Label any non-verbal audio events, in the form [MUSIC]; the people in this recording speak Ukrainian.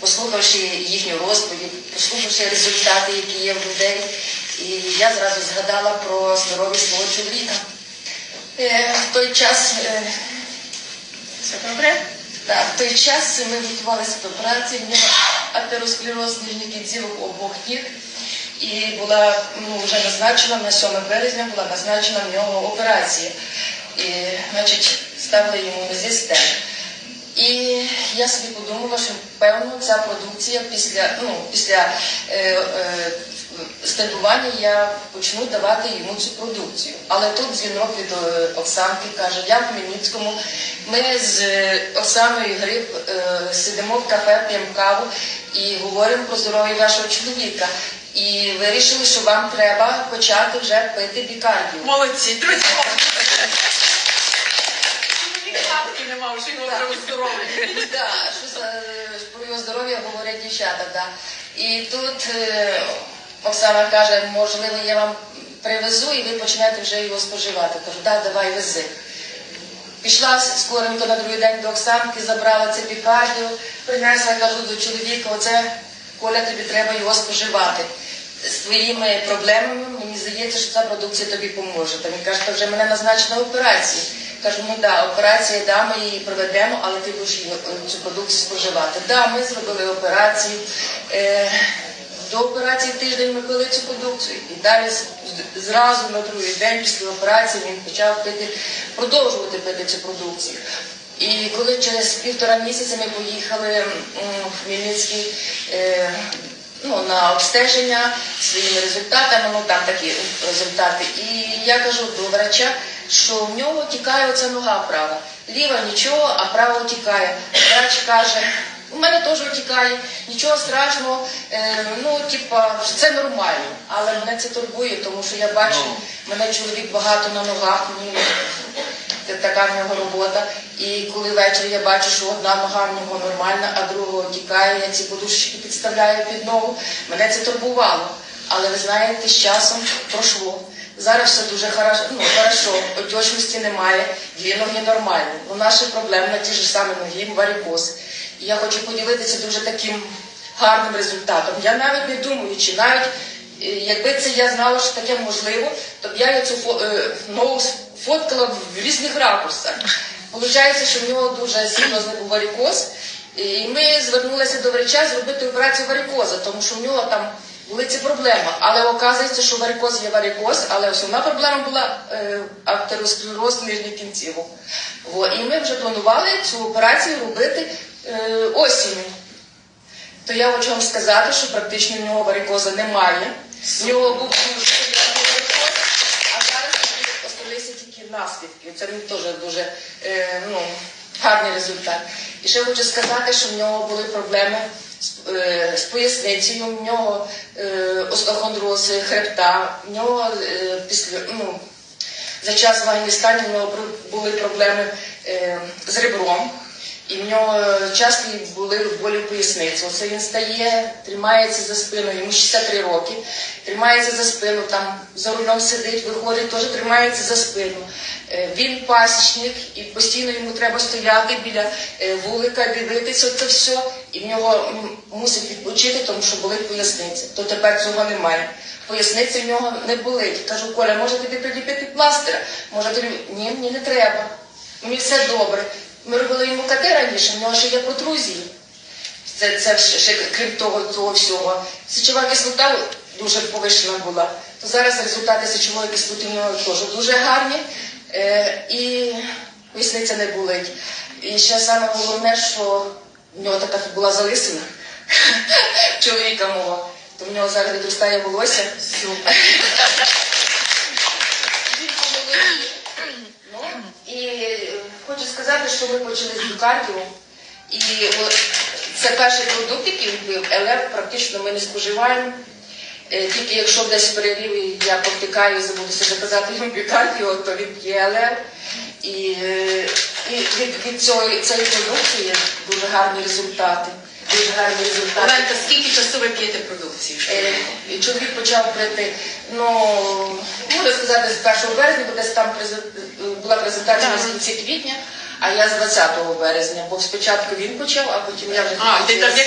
послухавши їхню розповідь, послухавши результати, які є в людей, і я зразу згадала про здоров'я свого чоловіка. Е, В той час е, Все добре? так, в той час ми готувалися до праці, в нього атеросклероз нижніх кінцівок обох ніг. І була ну, вже назначена на 7 березня була назначена в нього операція. І, значить, ставили йому резистент. І я собі подумала, що певно ця продукція після, ну, після е, е, стендування я почну давати йому цю продукцію. Але тут дзвінок від е, Оксанки каже, я в Хмельницькому. Ми з е, Оксаною Гриб е, сидимо в кафе, п'ємо каву і говоримо про здоров'я вашого чоловіка. І вирішили, що вам треба почати вже пити бікардію. Молодці, друзі. Хатки що його треба здоровий. [LAUGHS] Да, що про його здоров'я говорять дівчата, да. І тут е, Оксана каже, можливо, я вам привезу і ви почнете вже його споживати. Кажу, да, давай вези. Пішла скоренько на другий день до Оксанки, забрала це пікардіо, принесла, кажу до чоловіка, оце Коля, тобі треба його споживати. З твоїми проблемами мені здається, що ця продукція тобі поможе. Та він каже, то вже мене назначена операція. Кажу, ну да, операція, да, ми її проведемо, але ти будеш її, е, цю продукцію споживати. Да, ми зробили операцію. Е, до операції тиждень ми пили цю продукцію. І далі зразу на другий день після операції він почав пити, продовжувати пити цю продукцію. І коли через півтора місяця ми поїхали в Хмельницький е, ну, на обстеження своїми результатами, ну там такі результати. І я кажу до врача, що в нього тікає оця нога права. Ліва нічого, а права тікає. Врач каже, у мене теж тікає, нічого страшного, е, ну, типа, це нормально. Але мене це турбує, тому що я бачу, мене чоловік багато на ногах, мені це така в нього робота. І коли ввечері я бачу, що одна нога в нього нормальна, а другого тікає, я ці подушечки підставляю під ногу. Мене це турбувало. Але ви знаєте, з часом пройшло. Зараз все дуже хорошо, ну, хорошо, отечності немає, дві ноги нормальні. Ну, наша проблема на ті ж самі ноги, варикоз. І я хочу поділитися дуже таким гарним результатом. Я навіть не думаю, чи навіть е, якби це я знала, що таке можливо, то б я цю е, ногу фоткала в різних ракурсах. Получається, що в нього дуже серйозний був варикоз, і ми звернулися до врача зробити операцію варикоза, тому що в нього там були проблеми. Але оказується, що варикоз є варикоз, але основна проблема була е, атеросклероз нижніх кінцівок. Во, і ми вже планували цю операцію робити е, осінню. То я хочу вам сказати, що практично в нього варикоза немає. В нього був варикоз, а зараз залишилися тільки наслідки. Це мені теж дуже е, ну, гарний результат. І ще хочу сказати, що в нього були проблеми з, е, поясницею, в нього е, остеохондроз хребта, в нього е, після ну, за час в Афганістані в нього були проблеми з ребром. І в нього часто були болі в поясниці. Оце він стає, тримається за спину, йому 63 роки, тримається за спину, там за рулем сидить, виходить, теж тримається за спину. Він пасічник, і постійно йому треба стояти біля вулика, дивитися це все, і в нього мусить відпочити, тому що болить поясниця. То тепер цього немає. Поясниця в нього не болить. Кажу, Коля, може тобі приліпити пластир? Може тобі ні, мені не треба. Мені все добре. Ми робили йому КТ раніше, в нього ще є протрузії. Це, це ще, ще крім того, того всього. Сечова кислота дуже повищена була. То зараз результати сечової кислоти в нього теж дуже гарні. Е, і поясниця не болить. І ще саме головне, що в нього така була залисина [LAUGHS] чоловіка мого. То в нього зараз відростає волосся. Ну, і е, хочу сказати, що ми почали з бікардіо. І це перший продукт, який пив. ЛР практично ми не споживаємо. Е, Тільки якщо десь в перериві я повтикаю і забудуся заказати йому [LAUGHS] бікардіо, то він п'є ЛР. І, і від, від цієї, цієї продукції дуже гарні результати. Дуже гарні результати. Оленка, скільки часу ви п'єте продукцію? Е, і Чоловік почав пити, ну, можна сказати, з 1 березня, бо десь там була презентація в кінці квітня, а я з 20 березня, бо спочатку він почав, а потім я вже А, ти